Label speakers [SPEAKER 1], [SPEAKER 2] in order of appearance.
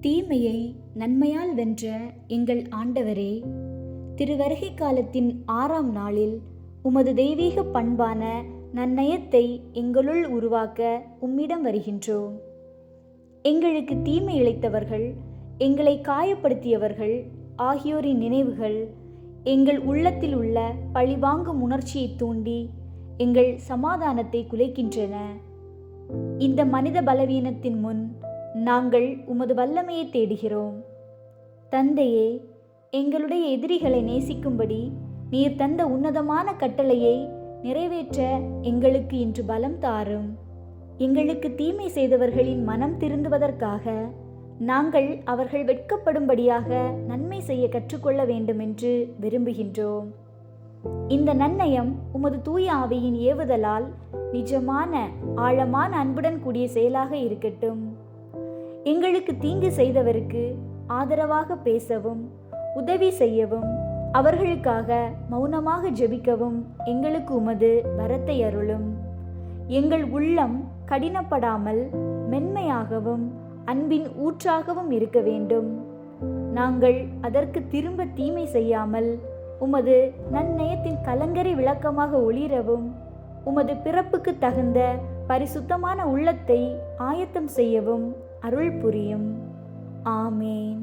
[SPEAKER 1] தீமையை நன்மையால் வென்ற எங்கள் ஆண்டவரே திருவருகை காலத்தின் ஆறாம் நாளில் உமது தெய்வீக பண்பான நன்னயத்தை எங்களுள் உருவாக்க உம்மிடம் வருகின்றோம். எங்களுக்கு தீமை இழைத்தவர்கள் எங்களை காயப்படுத்தியவர்கள் ஆகியோரின் நினைவுகள் எங்கள் உள்ளத்தில் உள்ள பழிவாங்கும் உணர்ச்சியை தூண்டி எங்கள் சமாதானத்தை குலைக்கின்றன. இந்த மனித பலவீனத்தின் முன் நாங்கள் உமது வல்லமையை தேடுகிறோம். தந்தையே எங்களுடைய எதிரிகளை நேசிக்கும்படி நீர் தந்த உன்னதமான கட்டளையை நிறைவேற்ற எங்களுக்கு இன்று பலம் தாரும். எங்களுக்கு தீமை செய்தவர்களின் மனம் திருந்துவதற்காக நாங்கள் அவர்கள் வெட்கப்படும்படியாக நன்மை செய்ய கற்றுக்கொள்ள வேண்டும் என்று விரும்புகின்றோம். இந்த நன்னயம் உமது தூய ஆவியின் ஏவுதலால் நிஜமான ஆழமான அன்புடன் கூடிய செயலாக இருக்கட்டும். எங்களுக்கு தீங்கு செய்தவருக்கு ஆதரவாக பேசவும் உதவி செய்யவும் அவர்களுக்காக மௌனமாக ஜெபிக்கவும் எங்களுக்கு உமது வரத்தை அருளும். எங்கள் உள்ளம் கடினப்படாமல் மென்மையாகவும் அன்பின் ஊற்றாகவும் இருக்க வேண்டும். நாங்கள் அதற்கு திரும்ப தீமை செய்யாமல் உமது நன்னயத்தின் கலங்கரை விளக்கமாக ஒளிரவும் உமது பிறப்புக்கு தகுந்த பரிசுத்தமான உள்ளத்தை ஆயத்தம் செய்யவும் அருள் புரியும். ஆமேன்.